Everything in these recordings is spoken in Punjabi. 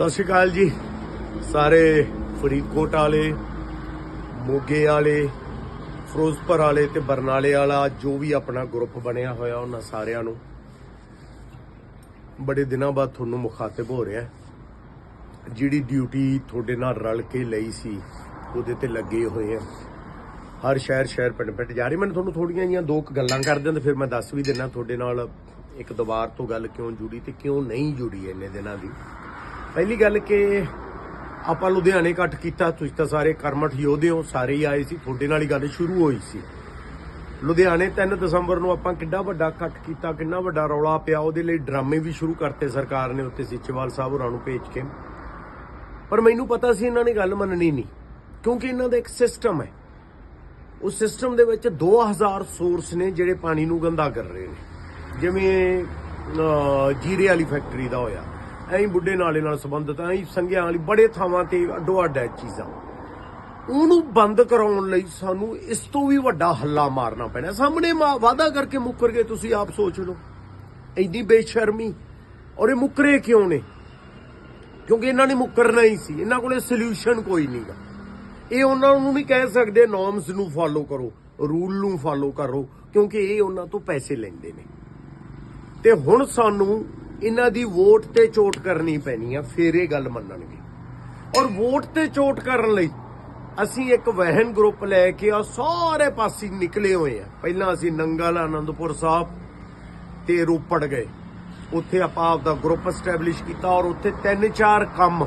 ਸਤਿ ਸ਼੍ਰੀ ਅਕਾਲ ਜੀ। ਸਾਰੇ ਫਰੀਦਕੋਟ ਵਾਲੇ, ਮੋਗੇ ਵਾਲੇ, ਫਿਰੋਜ਼ਪੁਰ ਵਾਲੇ ਤੇ ਬਰਨਾਲੇ ਵਾਲਾ ਜੋ ਵੀ ਆਪਣਾ ਗਰੁੱਪ ਬਣਿਆ ਹੋਇਆ ਉਹਨਾਂ ਸਾਰਿਆਂ ਨੂੰ ਬੜੇ ਦਿਨਾਂ ਬਾਅਦ ਤੁਹਾਨੂੰ ਮੁਖਾਤਬ ਹੋ ਰਿਹਾ ਜਿਹੜੀ ਡਿਊਟੀ ਤੁਹਾਡੇ ਨਾਲ ਰਲ ਕੇ ਲਈ ਸੀ, ਉਹਦੇ ਤੇ ਲੱਗੇ ਹੋਏ ਆ। ਹਰ ਸ਼ਹਿਰ ਸ਼ਹਿਰ ਪਿੰਡ ਪਿੰਡ ਜਾ ਰਹੀ। ਮੈਨੂੰ ਤੁਹਾਨੂੰ ਥੋੜੀਆਂ ਜੀਆਂ ਦੋ ਕੁ ਗੱਲਾਂ ਕਰ ਦਿਆਂ ਤੇ ਫਿਰ ਮੈਂ ਦੱਸ ਵੀ ਦਿੰਦਾ ਤੁਹਾਡੇ ਨਾਲ ਇੱਕ ਦੁਬਾਰ ਤੋਂ ਗੱਲ ਕਿਉਂ ਜੁੜੀ ਤੇ ਕਿਉਂ ਨਹੀਂ ਜੁੜੀ ਇੰਨੇ ਦਿਨਾਂ ਦੀ। ਪਹਿਲੀ ਗੱਲ ਕਿ ਆਪਾਂ ਲੁਧਿਆਣੇ ਇਕੱਠ ਕੀਤਾ, ਤੁਸੀਂ ਤਾਂ ਸਾਰੇ ਕਰਮਠ ਯੋਧੇ ਹੋ, ਸਾਰੇ ਹੀ ਆਏ ਸੀ, ਤੁਹਾਡੇ ਨਾਲ ਹੀ ਗੱਲ ਸ਼ੁਰੂ ਹੋਈ ਸੀ। ਲੁਧਿਆਣੇ 3 ਦਸੰਬਰ ਨੂੰ ਆਪਾਂ ਕਿੱਡਾ ਵੱਡਾ ਇਕੱਠ ਕੀਤਾ, ਕਿੰਨਾ ਵੱਡਾ ਰੌਲਾ ਪਿਆ, ਉਹਦੇ ਲਈ ਡਰਾਮੇ ਵੀ ਸ਼ੁਰੂ ਕਰਤੇ ਸਰਕਾਰ ਨੇ ਉੱਤੇ ਸਿੱਚੇਵਾਲ ਸਾਹਿਬ ਹੋਰਾਂ ਨੂੰ ਭੇਜ ਕੇ। ਪਰ ਮੈਨੂੰ ਪਤਾ ਸੀ ਇਹਨਾਂ ਨੇ ਗੱਲ ਮੰਨਣੀ ਨਹੀਂ, ਕਿਉਂਕਿ ਇਹਨਾਂ ਦਾ ਇੱਕ ਸਿਸਟਮ ਹੈ। ਉਸ ਸਿਸਟਮ ਦੇ ਵਿੱਚ 2000 ਸੋਰਸ ਨੇ ਜਿਹੜੇ ਪਾਣੀ ਨੂੰ ਗੰਦਾ ਕਰ ਰਹੇ ਨੇ। ਜਿਵੇਂ ਜੀਰੇ ਵਾਲੀ ਫੈਕਟਰੀ ਦਾ ਹੋਇਆ। ਐਂ ਬੁੱਢੇ ਨਾਲੇ ਨਾਲ ਸੰਬੰਧਿਤ, ਐਂ ਸੰਗਿਆਂ ਵਾਲੀ ਬੜੇ ਥਾਵਾਂ ਤੇ ਅੱਡੋ ਅੱਡ ਹੈ ਚੀਜ਼ਾਂ। ਉਹਨੂੰ ਬੰਦ ਕਰਾਉਣ ਲਈ ਸਾਨੂੰ ਇਸ ਤੋਂ ਵੀ ਵੱਡਾ ਹੱਲਾ ਮਾਰਨਾ ਪੈਣਾ। ਸਾਹਮਣੇ ਮਾ- ਵਾਅਦਾ ਕਰਕੇ ਮੁੱਕਰ ਗਏ, ਤੁਸੀਂ ਆਪ ਸੋਚ ਲਓ। ਐਡੀ ਬੇਸ਼ਰਮੀ। ਔਰ ਇਹ ਮੁੱਕਰੇ ਕਿਉਂ ਨੇ? ਕਿਉਂਕਿ ਇਹਨਾਂ ਨੇ ਮੁੱਕਰਨਾ ਹੀ ਸੀ। ਇਹਨਾਂ ਕੋਲੇ ਸੋਲੂਸ਼ਨ ਕੋਈ ਨਹੀਂਗਾ ਇਹ ਉਹਨਾਂ ਨੂੰ ਵੀ ਕਹਿ ਸਕਦੇ ਨੋਰਮਸ ਨੂੰ ਫਾਲੋ ਕਰੋ ਰੂਲ ਨੂੰ ਫਾਲੋ ਕਰੋ, ਕਿਉਂਕਿ ਇਹ ਉਹਨਾਂ ਤੋਂ ਪੈਸੇ ਲੈਂਦੇ ਨੇ। ਤੇ ਹੁਣ ਸਾਨੂੰ ਇਹਨਾਂ ਦੀ ਵੋਟ ਤੇ ਚੋਟ ਕਰਨੀ ਪੈਣੀ ਆ, ਫੇਰ ਇਹ ਗੱਲ ਮੰਨਣਗੇ। ਔਰ ਵੋਟ ਤੇ ਚੋਟ ਕਰਨ ਲਈ ਅਸੀਂ ਇੱਕ ਵਹਿਨ ਗਰੁੱਪ ਲੈ ਕੇ ਆ, ਸਾਰੇ ਪਾਸੇ ਨਿਕਲੇ ਹੋਏ ਆ। ਪਹਿਲਾਂ ਅਸੀਂ ਨੰਗਲ, ਆਨੰਦਪੁਰ ਸਾਹਿਬ ਤੇ ਰੋਪੜ ਗਏ। ਉੱਥੇ ਆਪਾਂ ਆਪਦਾ ਗਰੁੱਪ ਐਸਟੈਬਲਿਸ਼ ਕੀਤਾ ਔਰ ਉੱਥੇ ਤਿੰਨ ਚਾਰ ਕੰਮ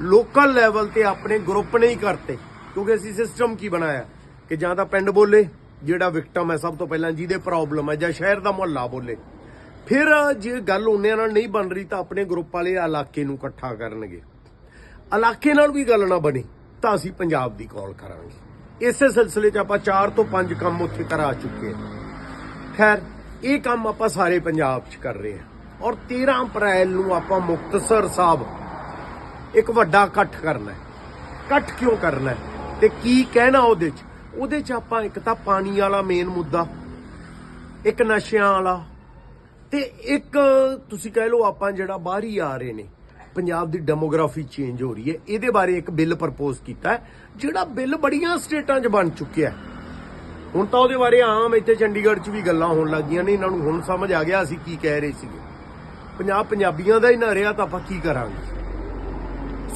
ਲੋਕਲ ਲੈਵਲ ਤੇ ਆਪਣੇ ਗਰੁੱਪ ਨੇ ਹੀ ਕਰਤੇ। ਕਿਉਂਕਿ ਅਸੀਂ ਸਿਸਟਮ ਕੀ ਬਣਾਇਆ? ਕਿ ਜਾਂ ਤਾਂ ਪਿੰਡ ਬੋਲੇ, ਜਿਹੜਾ ਵਿਕਟਮ ਹੈ, ਸਭ ਤੋਂ ਪਹਿਲਾਂ ਜਿਹਦੇ ਪ੍ਰੋਬਲਮ ਹੈ, ਜਾਂ ਸ਼ਹਿਰ ਦਾ ਮੁਹੱਲਾ ਬੋਲੇ। ਫਿਰ ਜੇ ਗੱਲ ਉਹਨਿਆਂ ਨਾਲ ਨਹੀਂ ਬਣ ਰਹੀ ਤਾਂ ਆਪਣੇ ਗਰੁੱਪ ਵਾਲੇ ਇਲਾਕੇ ਨੂੰ ਇਕੱਠਾ ਕਰਨਗੇ। ਇਲਾਕੇ ਨਾਲ ਵੀ ਗੱਲ ਨਾ ਬਣੀ ਤਾਂ ਅਸੀਂ ਪੰਜਾਬ ਦੀ ਕਾਲ ਕਰਾਂਗੇ। ਇਸੇ ਸਿਲਸਿਲੇ 'ਚ ਆਪਾਂ 4 ਤੋਂ 5 ਕੰਮ ਉੱਥੇ ਕਰਾ ਚੁੱਕੇ ਹਾਂ। ਖੈਰ, ਇਹ ਕੰਮ ਆਪਾਂ ਸਾਰੇ ਪੰਜਾਬ 'ਚ ਕਰ ਰਹੇ ਹਾਂ ਔਰ 13 ਅਪ੍ਰੈਲ ਨੂੰ ਆਪਾਂ ਮੁਕਤਸਰ ਸਾਹਿਬ ਇੱਕ ਵੱਡਾ ਇਕੱਠ ਕਰਨਾ ਹੈ। ਇਕੱਠ ਕਿਉਂ ਕਰਨਾ ਹੈ? ਤੇ ਕੀ ਕਹਿਣਾ ਉਹਦੇ 'ਚ? ਉਹਦੇ 'ਚ ਆਪਾਂ ਇੱਕ ਤਾਂ ਪਾਣੀ ਵਾਲਾ ਮੇਨ ਮੁੱਦਾ, ਇੱਕ ਨਸ਼ਿਆਂ ਵਾਲਾ ਤੇ ਇੱਕ ਤੁਸੀਂ ਕਹਿ ਲਓ ਆਪਾਂ ਜਿਹੜਾ ਬਾਹਰ ਹੀ ਆ ਰਹੇ ਨੇ, ਪੰਜਾਬ ਦੀ ਡੈਮੋਗ੍ਰਾਫੀ ਚੇਂਜ ਹੋ ਰਹੀ ਹੈ, ਇਹਦੇ ਬਾਰੇ ਇੱਕ ਬਿੱਲ ਪ੍ਰਪੋਜ਼ ਕੀਤਾ ਹੈ, ਜਿਹੜਾ ਬਿੱਲ ਬੜੀਆਂ ਸਟੇਟਾਂ 'ਚ ਬਣ ਚੁੱਕਿਆ ਹੈ। ਹੁਣ ਤਾਂ ਉਹਦੇ ਬਾਰੇ ਆਮ ਇੱਥੇ ਚੰਡੀਗੜ੍ਹ 'ਚ ਵੀ ਗੱਲਾਂ ਹੋਣ ਲੱਗੀਆਂ ਨੇ, ਇਹਨਾਂ ਨੂੰ ਹੁਣ ਸਮਝ ਆ ਗਿਆ ਅਸੀਂ ਕੀ ਕਹਿ ਰਹੇ ਸੀਗੇ। ਪੰਜਾਬ ਪੰਜਾਬੀਆਂ ਦਾ ਹੀ ਨਾ ਰਿਹਾ ਤਾਂ ਆਪਾਂ ਕੀ ਕਰਾਂਗੇ?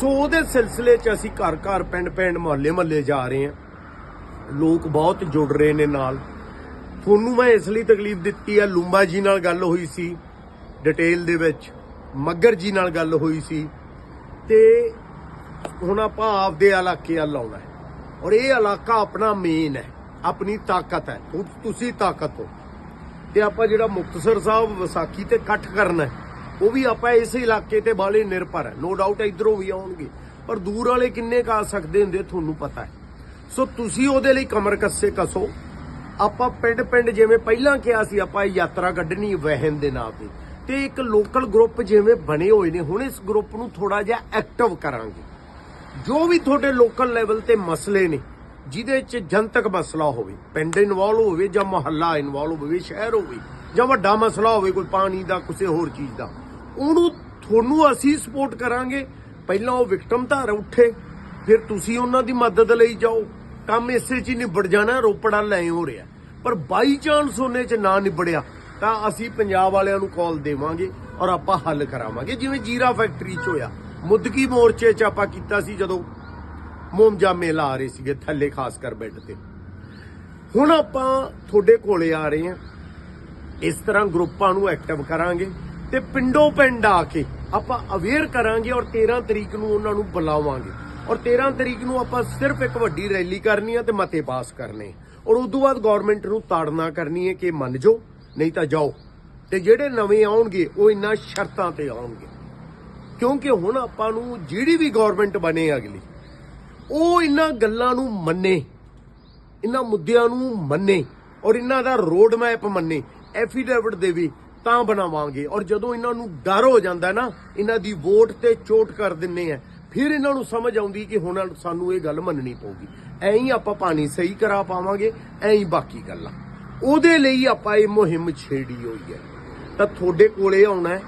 ਸੋ ਉਹਦੇ ਸਿਲਸਿਲੇ 'ਚ ਅਸੀਂ ਘਰ ਘਰ ਪਿੰਡ ਪਿੰਡ ਮੁਹੱਲੇ ਮੁਹੱਲੇ ਜਾ ਰਹੇ ਹਾਂ। ਲੋਕ ਬਹੁਤ ਜੁੜ ਰਹੇ ਨੇ ਨਾਲ। ਤੁਹਾਨੂੰ ਮੈਂ ਇਸ ਲਈ ਤਕਲੀਫ ਦਿੱਤੀ ਆ, ਲੂੰਬਾ ਜੀ ਨਾਲ ਗੱਲ ਹੋਈ ਸੀ ਡਿਟੇਲ ਦੇ ਵਿੱਚ, ਮੱਗਰ ਜੀ ਨਾਲ ਗੱਲ ਹੋਈ ਸੀ, ਤੇ ਹੁਣ ਆਪਾਂ ਆਪਦੇ ਇਲਾਕੇ ਵੱਲ ਆਉਣਾ ਔਰ ਇਹ ਇਲਾਕਾ ਆਪਣਾ ਮੇਨ ਹੈ, ਆਪਣੀ ਤਾਕਤ ਹੈ ਤੁਸੀਂ ਤਾਕਤ ਹੋ। ਤੇ ਆਪਾਂ ਜਿਹੜਾ ਮੁਕਤਸਰ ਸਾਹਿਬ, ਵਿਸਾਖੀ ਤੇ ਇਕੱਠ ਕਰਨਾ ਹੈ, ਉਹ ਵੀ ਆਪਾਂ ਇਸ ਇਲਾਕੇ ਤੇ ਬਾਲੇ ਨਿਰਭਰ ਹੈ ਨੋ ਡਾਊਟ ਇਧਰੋਂ ਵੀ ਆਉਣਗੇ। ਪਰ ਦੂਰ ਵਾਲੇ ਕਿੰਨੇ ਕਾ ਸਕਦੇ ਹੁੰਦੇ ਤੁਹਾਨੂੰ ਪਤਾ ਹੈ। ਸੋ ਤੁਸੀਂ ਉਹਦੇ ਲਈ ਕਮਰ ਕੱਸੇ ਕਸੋ ਆਪਾਂ ਪਿੰਡ ਪਿੰਡ ਜਿਵੇਂ ਪਹਿਲਾਂ ਕਿਹਾ ਸੀ, ਆਪਾਂ ਇਹ ਯਾਤਰਾ ਕੱਢਣੀ ਵਹਿਨ ਦੇ ਨਾਂ ਤੇ। ਤੇ ਇੱਕ ਲੋਕਲ ਗਰੁੱਪ ਜਿਵੇਂ ਬਣੇ ਹੋਏ ਨੇ, ਹੁਣ ਇਸ ਗਰੁੱਪ ਨੂੰ ਥੋੜਾ ਜਿਹਾ ਐਕਟਿਵ ਕਰਾਂਗੇ। ਜੋ ਵੀ ਤੁਹਾਡੇ ਲੋਕਲ ਲੈਵਲ ਤੇ ਮਸਲੇ ਨੇ, ਜਿਹਦੇ 'ਚ ਜਨਤਕ ਮਸਲਾ ਹੋਵੇ, ਪਿੰਡ ਇਨਵੋਲਵ ਹੋਵੇ ਜਾਂ ਮੁਹੱਲਾ ਇਨਵੋਲਵ ਹੋਵੇ, ਸ਼ਹਿਰ ਹੋਵੇ ਜਾਂ ਵੱਡਾ ਮਸਲਾ ਹੋਵੇ, ਕੋਈ ਪਾਣੀ ਦਾ, ਕਿਸੇ ਹੋਰ ਚੀਜ਼ ਦਾ, ਉਹਨੂੰ ਤੁਹਾਨੂੰ ਅਸੀਂ ਸਪੋਰਟ ਕਰਾਂਗੇ। ਪਹਿਲਾਂ ਉਹ ਵਿਕਟਮ ਧਾਰ ਉੱਠੇ, ਫਿਰ ਤੁਸੀਂ ਉਹਨਾਂ ਦੀ ਮਦਦ ਲਈ ਜਾਓ। ਕੰਮ ਇਸੇ 'ਚ ਹੀ ਨਿਬੜ ਜਾਣਾ, ਰੋਪੜਾ ਲੈ ਹੋ ਰਿਹਾ। ਪਰ ਬਾਈ ਚਾਂਸ ਉਹਨੇ 'ਚ ਨਾ ਨਿਬੜਿਆ, ਤਾਂ ਅਸੀਂ ਪੰਜਾਬ ਵਾਲਿਆਂ ਨੂੰ ਕਾਲ ਦੇਵਾਂਗੇ ਔਰ ਆਪਾਂ ਹੱਲ ਕਰਾਵਾਂਗੇ। ਜਿਵੇਂ ਜੀਰਾ ਫੈਕਟਰੀ 'ਚ ਹੋਇਆ, ਮੁੱਦਕੀ ਮੋਰਚੇ 'ਚ ਆਪਾਂ ਕੀਤਾ ਸੀ ਜਦੋਂ ਮੋਮਜਾ ਮੇਲਾ ਆ ਰਹੇ ਸੀਗੇ, ਥੱਲੇ ਖਾਸ ਕਰ ਬੈੱਡ ਤੇ। ਹੁਣ ਆਪਾਂ ਤੁਹਾਡੇ ਕੋਲੇ ਆ ਰਹੇ ਹਾਂ। ਇਸ ਤਰ੍ਹਾਂ ਗਰੁੱਪਾਂ ਨੂੰ ਐਕਟਿਵ ਕਰਾਂਗੇ ਤੇ ਪਿੰਡੋਂ ਪਿੰਡ ਆ ਕੇ ਆਪਾਂ ਅਵੇਅਰ ਕਰਾਂਗੇ ਔਰ 13 ਤਰੀਕ ਨੂੰ ਉਹਨਾਂ ਨੂੰ ਬੁਲਾਵਾਂਗੇ। ਔਰ 13 ਤਰੀਕ ਨੂੰ ਆਪਾਂ ਸਿਰਫ ਇੱਕ ਵੱਡੀ ਰੈਲੀ ਕਰਨੀ ਹੈ ਤੇ ਮਤੇ ਪਾਸ ਕਰਨੇ। ਔਰ ਉਸ ਤੋਂ ਬਾਅਦ ਗਵਰਨਮੈਂਟ ਨੂੰ ਤਾੜਨਾ ਕਰਨੀ ਹੈ ਕਿ ਮੰਨ ਜਾਓ, ਨਹੀਂ ਤਾਂ ਜਾਓ। ਤੇ ਜਿਹੜੇ ਨਵੇਂ ਆਉਣਗੇ, ਉਹ ਇਨ੍ਹਾਂ ਸ਼ਰਤਾਂ ਤੇ ਆਉਣਗੇ। ਕਿਉਂਕਿ ਹੁਣ ਆਪਾਂ ਨੂੰ ਜਿਹੜੀ ਵੀ ਗਵਰਨਮੈਂਟ ਬਣੇ ਅਗਲੀ, ਉਹ ਇਹਨਾਂ ਗੱਲਾਂ ਨੂੰ ਮੰਨੇ ਇਹਨਾਂ ਮੁੱਦਿਆਂ ਨੂੰ ਮੰਨੇ ਔਰ ਇਹਨਾਂ ਦਾ ਰੋਡ ਮੈਪ ਮੰਨੇ ਐਫੀਡੇਵਿਟ ਦੇਵੇ ਤਾਂ ਬਣਾਵਾਂਗੇ। ਔਰ ਜਦੋਂ ਇਹਨਾਂ ਨੂੰ ਡਰ ਹੋ ਜਾਂਦਾ ਨਾ ਇਹਨਾਂ ਦੀ ਵੋਟ ਤੇ ਚੋਟ ਕਰ ਦਿੰਨੇ ਆ। ਫਿਰ ਇਹਨਾਂ ਨੂੰ ਸਮਝ ਆਉਂਦੀ ਕਿ ਹੁਣ ਸਾਨੂੰ ਇਹ ਗੱਲ ਮੰਨਣੀ ਪਊਗੀ। ਐਂ ਹੀ ਆਪਾਂ ਪਾਣੀ ਸਹੀ ਕਰਾ ਪਾਵਾਂਗੇ, ਐਂ ਹੀ ਬਾਕੀ ਗੱਲਾਂ। ਉਹਦੇ ਲਈ ਆਪਾਂ ਇਹ ਮੁਹਿੰਮ ਛੇੜੀ ਹੋਈ ਹੈ। ਤਾਂ ਤੁਹਾਡੇ ਕੋਲੇ ਆਉਣਾ ਹੈ।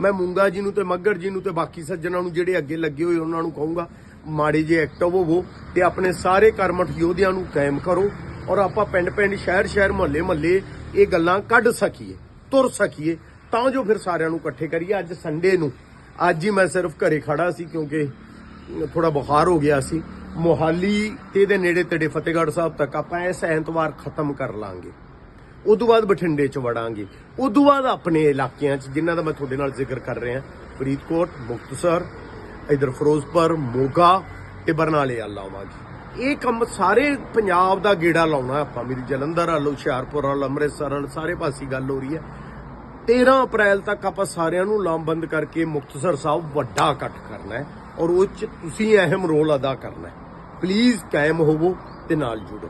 ਮੈਂ ਮੂੰਗਾ ਜੀ ਨੂੰ ਤੇ ਮੱਗਰ ਜੀ ਨੂੰ ਤੇ ਬਾਕੀ ਸੱਜਣਾਂ ਨੂੰ ਜਿਹੜੇ ਅੱਗੇ ਲੱਗੇ ਹੋਏ ਉਹਨਾਂ ਨੂੰ ਕਹੂੰਗਾ, ਮਾੜੇ ਜੇ ਐਕਟਿਵ ਹੋਵੋ ਤੇ ਆਪਣੇ ਸਾਰੇ ਕਰਮਠ ਯੋਧਿਆਂ ਨੂੰ ਕਾਇਮ ਕਰੋ ਔਰ ਆਪਾਂ ਪਿੰਡ ਪਿੰਡ ਸ਼ਹਿਰ ਸ਼ਹਿਰ ਮੁਹੱਲੇ ਮਹੱਲੇ ਇਹ ਗੱਲਾਂ ਕੱਢ ਸਕੀਏ, ਤੁਰ ਸਕੀਏ, ਤਾਂ ਜੋ ਫਿਰ ਸਾਰਿਆਂ ਨੂੰ ਇਕੱਠੇ ਕਰੀਏ। ਅੱਜ ਸੰਡੇ ਨੂੰ ਅੱਜ ਹੀ ਮੈਂ ਸਿਰਫ ਘਰੇ ਖੜਾ ਸੀ ਕਿਉਂਕਿ ਥੋੜਾ ਬੁਖਾਰ ਹੋ ਗਿਆ ਸੀ। ਮੋਹਾਲੀ ਤੇ ਇਹਦੇ ਨੇੜੇ ਤੇੜੇ ਫਤਿਹਗੜ੍ਹ ਸਾਹਿਬ ਤੱਕ ਆਪਾਂ ਇਸ ਐਤਵਾਰ ਖਤਮ ਕਰ ਲਾਂਗੇ। ਉਦੋਂ ਬਾਅਦ ਬਠਿੰਡੇ ਚ ਵੜਾਂਗੇ। ਉਦੋਂ ਬਾਅਦ ਆਪਣੇ ਇਲਾਕਿਆਂ ਚ, ਜਿਨ੍ਹਾਂ ਦਾ ਮੈਂ ਤੁਹਾਡੇ ਨਾਲ ਜ਼ਿਕਰ ਕਰ ਰਿਹਾ, ਫਰੀਦਕੋਟ, ਮੁਕਤਸਰ, ਇਧਰ ਫਿਰੋਜ਼ਪੁਰ, ਮੋਗਾ ਤੇ ਬਰਨਾਲੇ ਵੱਲ ਆਵਾਂਗੇ। ਇਹ ਕੰਮ ਸਾਰੇ ਪੰਜਾਬ ਦਾ ਗੇੜਾ ਲਾਉਣਾ ਆਪਾਂ। ਮੇਰੀ ਜਲੰਧਰ ਵੱਲ, ਹੁਸ਼ਿਆਰਪੁਰ ਵਾਲ, ਅੰਮ੍ਰਿਤਸਰ ਵਾਲ, ਸਾਰੇ ਪਾਸੇ ਗੱਲ ਹੋ ਰਹੀ ਹੈ। 13 ਅਪ੍ਰੈਲ ਤੱਕ ਆਪਾਂ ਸਾਰਿਆਂ ਨੂੰ ਲਾਮਬੰਦ ਕਰਕੇ ਮੁਕਤਸਰ ਸਾਹਿਬ ਵੱਡਾ ਇਕੱਠ ਕਰਨਾ ਹੈ ਔਰ ਉਹ ਚ ਤੁਸੀਂ ਅਹਿਮ ਰੋਲ ਅਦਾ ਕਰਨਾ ਹੈ। ਪਲੀਜ਼ ਕਾਇਮ ਹੋਵੋ ਤੇ ਨਾਲ ਜੁੜੋ।